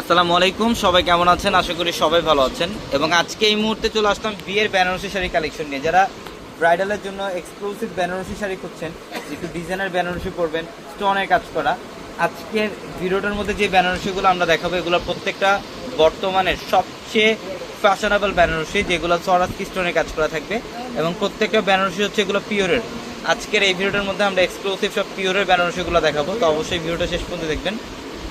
আসসালামু আলাইকুম, সবাই কেমন আছেন? আশা করি সবাই ভালো আছেন। এবং আজকে এই মুহূর্তে চলে আসলাম বিয়ের বেনারসি শাড়ি কালেকশন নিয়ে। যারা ব্রাইডালের জন্য এক্সক্লুসিভ বেনারসি শাড়ি খুঁজছেন, একটু ডিজাইনের বেনারসি পরবেন স্টোনের কাজ করা। আজকের ভিডিওটার মধ্যে যে বেনারসিগুলো আমরা দেখাবো, এগুলো প্রত্যেকটা বর্তমানের সবচেয়ে ফ্যাশনেবল বেনারসি যেগুলো সরাসকি স্টোনের কাজ করা থাকবে। এবং প্রত্যেকটা বেনারসি হচ্ছে এগুলো পিওরের আজকের এই ভিডিওটার মধ্যে আমরা এক্সক্লুসিভ সব পিওরের বেনারসিগুলো দেখাবো। তো অবশ্যই ভিডিওটা শেষ পর্যন্ত দেখবেন।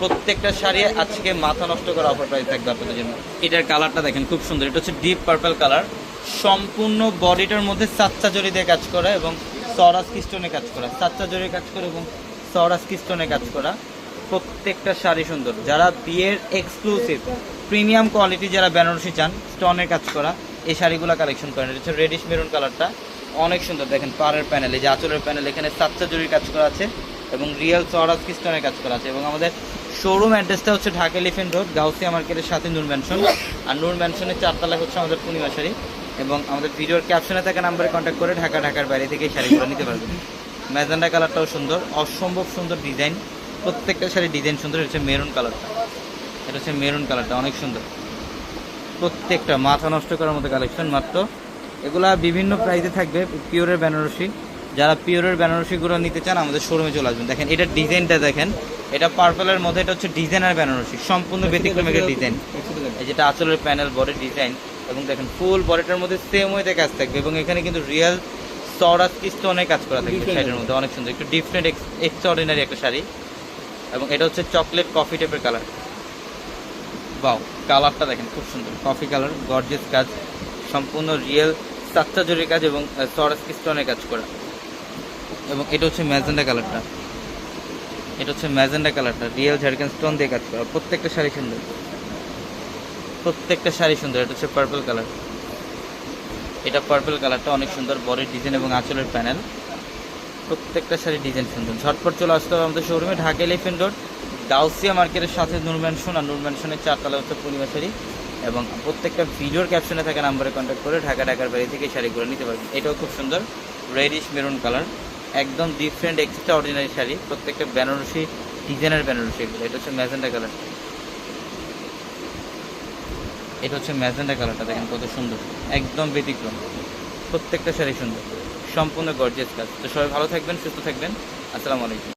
প্রত্যেকটা শাড়ি আজকে মাথা নষ্ট করা অফার প্রাইস থাকবে আপনাদের জন্য। এটার কালারটা দেখেন, খুব সুন্দর। এটা হচ্ছে ডিপ পার্পল কালার সম্পূর্ণ বডিটার মধ্যে সাচ্চা জরি দিয়ে কাজ করা এবং সরাস কিস্টোনে কাজ করা। সাচ্চা জরি কাজ করা এবং সরাস কিস্টোনে কাজ করা। প্রত্যেকটা শাড়ি সুন্দর। যারা বিয়ের এক্সক্লুসিভ প্রিমিয়াম কোয়ালিটি যারা বেনারসি চান স্টোনের কাজ করা, এই শাড়িগুলো কালেকশন করেন। এটা হচ্ছে রেডিশ মেরুন কালারটা অনেক সুন্দর। দেখেন, পাড়ের প্যানেল এই যে আঁচলের প্যানেল এখানে সাচ্চা জরির কাজ করা আছে এবং রিয়েল সরাস কিস্টনের কাজ করা আছে এবং আমাদের শোরুম অ্যাড্রেসটা হচ্ছে ঢাকা এলিফেন্ট রোড, গাউসিয়া মার্কেটের সাথে নূর ম্যানশন আর নূর ম্যানশনের চারতলা হচ্ছে আমাদের পূর্ণিমা শাড়ি এবং আমাদের ভিডিওর ক্যাপশনে থাকা নাম্বারে কন্ট্যাক্ট করে ঢাকা, ঢাকার বাইরে থেকে শাড়িগুলো নিতে পারবেন। ম্যাজেন্ডা কালারটাও সুন্দর, অসম্ভব সুন্দর ডিজাইন প্রত্যেকটা শাড়ির ডিজাইন সুন্দর হচ্ছে মেরুন কালারটা এটা হচ্ছে মেরুন কালারটা অনেক সুন্দর। প্রত্যেকটা, মাথা নষ্ট করার মতো কালেকশন মাত্র। এগুলা বিভিন্ন প্রাইসে থাকবে পিওরের বেনারসি। যারা পিওরের বেনারসিগুলো নিতে চান আমাদের শোরুমে চলে আসবেন। দেখেন এটার ডিজাইনটা দেখেন। এটা পার্পলের মধ্যে এটা হচ্ছে ডিজাইনার বেনারসি। সম্পূর্ণ ব্যতিক্রম একটা ডিজাইন এই যেটা আঁচলের প্যানেল বডি ডিজাইন এবং দেখেন ফুল বডিটার মধ্যে সেম ওয়েতে কাজ থাকবে এবং এখানে কিন্তু রিয়েল সরাস স্টোনে কাজ করা থাকবে শাড়ির মধ্যে। অনেক সুন্দর একটু ডিফারেন্ট এক্সট্রাঅর্ডিনারি একটা শাড়ি। এবং এটা হচ্ছে চকলেট কফি টাইপের কালার বাও কালারটা দেখেন খুব সুন্দর। কফি কালার গর্জিয়াস কাজ। সম্পূর্ণ রিয়েল সাতটা জরির কাজ এবং সরাস স্টোনের কাজ করা। এবং এটা হচ্ছে ম্যাজেন্ডা কালারটা। এটা হচ্ছে ম্যাজেন্ডা কালারটা। রিয়েল ঝাড়খান স্টোন দিয়ে কাজ করা। প্রত্যেকটা শাড়ি সুন্দর। প্রত্যেকটা শাড়ি সুন্দর। এটা হচ্ছে পার্পল কালার এটা পার্পল কালারটা অনেক সুন্দর বডির ডিজাইন এবং আঁচলের প্যানেল প্রত্যেকটা শাড়ি ডিজাইন সুন্দর। ঝটপট চলে আসতে হবে আমাদের শোরুমে ঢাকা এলিফেন্ট রোড গাউসিয়া মার্কেটের সাথে নূর ম্যানশন আর নূর ম্যানশনের চারতলা হচ্ছে পূর্ণিমা শাড়ি। এবং প্রত্যেকটা ভিডিওর ক্যাপশনে থাকা নাম্বারে কন্ট্যাক্ট করে ঢাকা, ঢাকার বাড়ি থেকে শাড়িগুলো নিতে পারবেন। এটাও খুব সুন্দর। রেডিশ মেরুন কালার একদম ডিফারেন্ট এক্সট্রা অর্ডিনারি শাড়ি। প্রত্যেকটা বেনারসি ডিজাইনের বেনারসি এগুলো। এটা হচ্ছে ম্যাজেন্ডা কালার এটা হচ্ছে ম্যাজেন্ডা কালারটা দেখেন কত সুন্দর। একদম ব্যতিক্রম। প্রত্যেকটা শাড়ি সুন্দর। সম্পূর্ণ গর্জিয়াস কাজ। তো সবাই ভালো থাকবেন, সুস্থ থাকবেন। আসসালামু আলাইকুম।